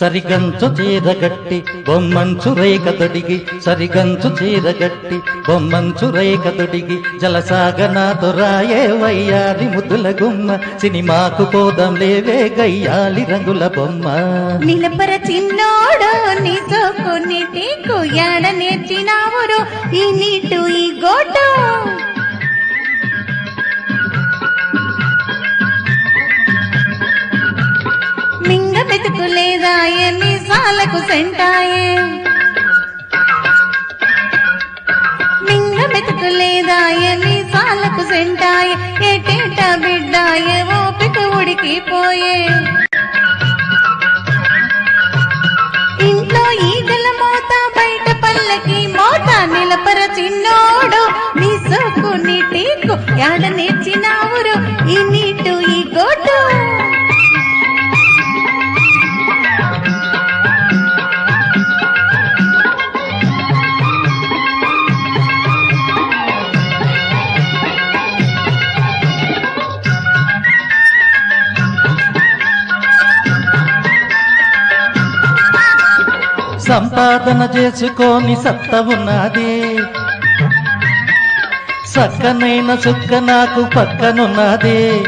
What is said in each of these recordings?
సరిగంచు చీరగట్టి బొమ్మంచు రేఖతొడిగి సరిగంచు చీరగట్టి బొమ్మంచు రేఖ తొడిగి. జలసాగనాతో వయ్యారి ముద్దుల గుమ్మ. సినిమాకు పోదాం లేవే గయ్యాలి రంగుల బొమ్మ. నిలపర చిన్నోడు నీతో కొన్నిటి యాడ నేర్చినావురు? ఈ నీటు ఈ గోటో. మెతుకులేదాయే నీ సాలకు సెంటాయే. మింగ మెతుకులేదాయే నీ సాలకు సెంటాయే. ఏటేట బిడ్డాయే ఓపిక ఉడికి పోయే ఇంట్లో ఈగల మోత బయట పల్లకి మోత నిలపర చిన్నోడు. నీ సోకు నీ టీకు యాడ నేర్చినావురు? ఈ నీటు ఈ గోటు. సంపాదన చేసుకొని సత్త ఉన్నది. సక్కనైన సుక్క నాకు పక్కనున్నది.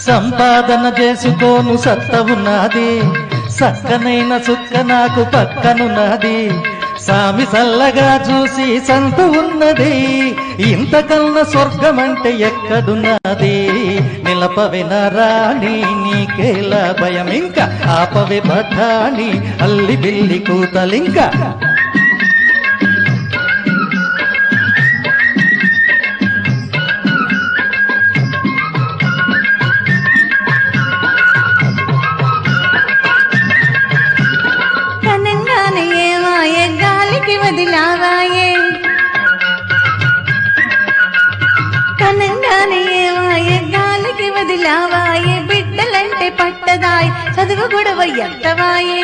సంపాదన చేసుకోను సత్త ఉన్నది. సక్కనైన సుక్క నాకు పక్కనున్నది. సామి సల్లగా చూసి సంత ఉన్నది. ఇంతకన్నా స్వర్గం అంటే ఎక్కడున్నది? నిలపవిన రాణి నీకేలా భయం ఇంకా ఆపవి బఠాని అల్లి బిల్లి కూతలింకా? పట్టదాయ్. చదువు గొడవ ఎంతవాయే?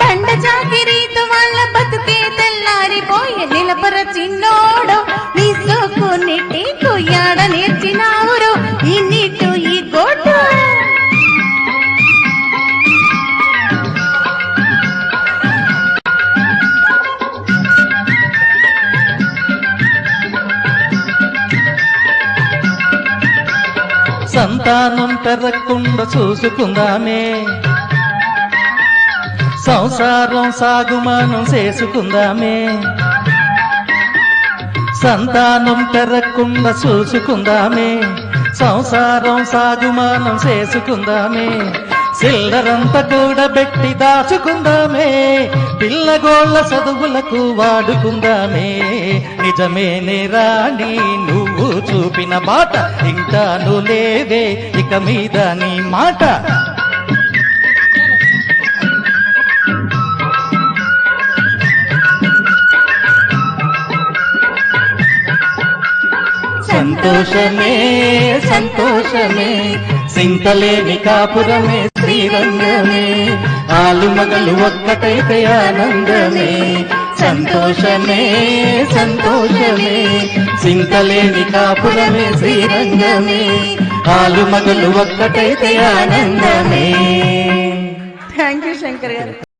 బండ చాకిరీతో సంతానం పెరగకుండా చూసుకుందామే. సంసారం సాగుమానం చేసుకుందామే. సంతానం పెరగకుండా చూసుకుందామే. సంసారం సాగుమానం చేసుకుందామే. చిల్లరంతా కూడబెట్టి దాచుకుందామే పిల్లగోళ్ళ చదువులకు వాడుకుందామే. నిజమేనే రాణి నువ్వు చూపిన బాట ఇంకాను లేవే ఇక మీద నీ మాట. సంతోషమే సంతోషమే సింతలేని కాపురమే శ్రీరంగమే. ఆలు మగలు ఒక్కటైతే ఆనందమే సంతోషమే సంతోషమే. సింతలేని కాపురమే శ్రీరంగమే. ఆలు మగలు ఒక్కటైతే ఆనందమే థ్యాంక్ యూ శంకర్ గారు.